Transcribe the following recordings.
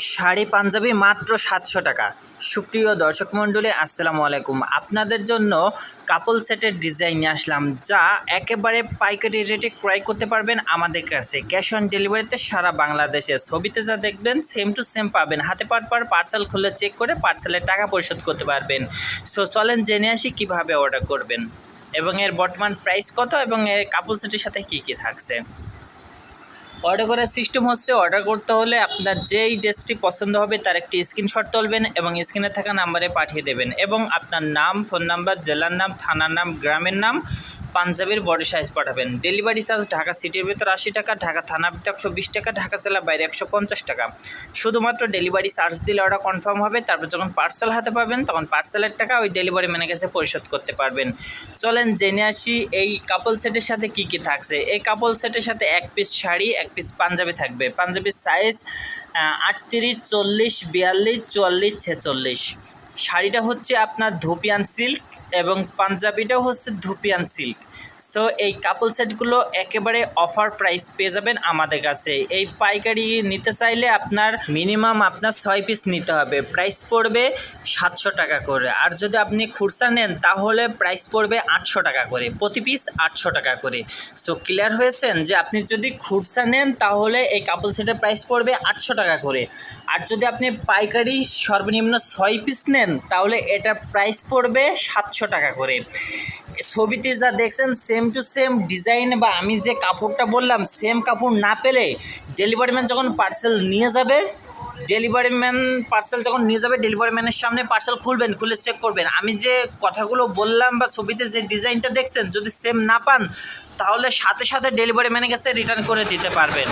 শাড়ি পাঞ্জাবি মাত্র সাতশো টাকা। সুপ্রিয় দর্শক মণ্ডলী, আসসালামু আলাইকুম। আপনাদের জন্য কাপল সেটের ডিজাইন নিয়ে আসলাম, যা একেবারে পাইকারি রেটে ক্রয় করতে পারবেন আমাদের কাছে। ক্যাশ অন ডেলিভারিতে সারা বাংলাদেশে। ছবিতে যা দেখবেন সেম টু সেম পাবেন। হাতে পার পার পার্সেল খুলে চেক করে পার্সেলের টাকা পরিশোধ করতে পারবেন। সো চলেন জেনে আসি কীভাবে অর্ডার করবেন। এবং এর বর্তমান প্রাইস কত এবং এর কাপল সেটের সাথে কী কী থাকছে। অর্ডার করার সিস্টেম হচ্ছে অর্ডার করতে হলে আপনার যেই ড্রেসটি পছন্দ হবে তার একটি স্ক্রিনশট তুলবেন এবং স্ক্রিনে থাকা নাম্বারে পাঠিয়ে দেবেন এবং আপনার নাম ফোন নাম্বার জেলার নাম, থানার নাম, গ্রামের নাম পাঞ্জাবের বডি সাইজ পাঠাবেন। ডেলিভারি চার্জ ঢাকা সিটির ভিতর আশি টাকা, ঢাকা থানার ভিতর একশো বিশ টাকা, ঢাকা জেলা বাইরে একশো পঞ্চাশ টাকা। শুধুমাত্র ডেলিভারি চার্জ দিলে অর্ডার কনফার্ম হবে, তারপর যখন পার্সেল হাতে পাবেন, তখন পার্সেলের টাকা ওই ডেলিভারি ম্যানের কাছে পরিশোধ করতে পারবেন। চলেন জেনে আসি এই কাপল সেটের সাথে কি কি থাকছে। এই কাপল সেটের সাথে এক পিস শাড়ি, এক পিস পাঞ্জাবি থাকবে। পাঞ্জাবির সাইজ আটত্রিশ, চল্লিশ, বিয়াল্লিশ, চুয়াল্লিশ, ছেচল্লিশ। শাড়িটা হচ্ছে আপনার ধুপিয়ান সিল্ক এবং পাঞ্জাবিটাও হচ্ছে ধুপিয়ান সিল্ক। সো এই কাপল সেটগুলো একেবারে অফার প্রাইস পেয়ে যাবেন আমাদের কাছে। এই পাইকারি নিতে চাইলে আপনার মিনিমাম আপনার ছয় পিস নিতে হবে। প্রাইস পড়বে সাতশো টাকা করে। আর যদি আপনি খুরসা নেন, তাহলে প্রাইস পড়বে আটশো টাকা করে। প্রতি পিস আটশো টাকা করে। সো ক্লিয়ার হয়েছেন যে আপনি যদি খুরসা নেন, তাহলে এই কাপল সেটের প্রাইস পড়বে আটশো টাকা করে। আর যদি আপনি পাইকারি সর্বনিম্ন ছয় পিস নেন, তাহলে এটা প্রাইস পড়বে সাতশো টাকা করে। ছবিতে যা দেখছেন সেম টু সেম ডিজাইন বা আমি যে কাপড়টা বললাম সেম কাপড় না পেলে ডেলিভারি ম্যান যখন পার্সেল নিয়ে যাবে ডেলিভারি ম্যান পার্সেল যখন নিয়ে যাবে ডেলিভারি ম্যানের সামনে পার্সেল খুলবেন, খুলে চেক করবেন। আমি যে কথাগুলো বললাম বা ছবিতে যে ডিজাইনটা দেখছেন, যদি সেম না পান, তাহলে সাথে সাথে ডেলিভারি ম্যানের কাছে রিটার্ন করে দিতে পারবেন।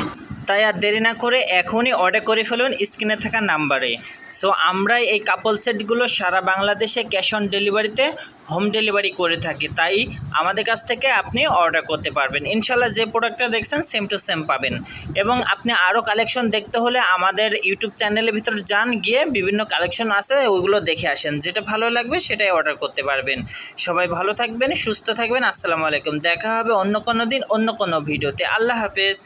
তাই আর দেরি না করে এখনই অর্ডার করে ফেলুন স্ক্রিনে থাকা নাম্বারে সো আমরা এই কাপল সেটগুলো সারা বাংলাদেশে ক্যাশ অন ডেলিভারিতে হোম ডেলিভারি করে থাকি। তাই আমাদের কাছ থেকে আপনি অর্ডার করতে পারবেন। ইনশাল্লাহ যে প্রোডাক্টটা দেখছেন সেম টু সেম পাবেন। এবং আপনি আরও কালেকশন দেখতে হলে আমাদের ইউটিউব চ্যানেলের ভিতর যান, গিয়ে বিভিন্ন কালেকশন আছে, ওইগুলো দেখে আসেন। যেটা ভালো লাগবে, সেটাই অর্ডার করতে পারবেন। সবাই ভালো থাকবেন, সুস্থ থাকবেন। আসসালামু আলাইকুম। দেখা হবে অন্য কোনো দিন, অন্য কোনো ভিডিওতে। আল্লাহ হাফেজ।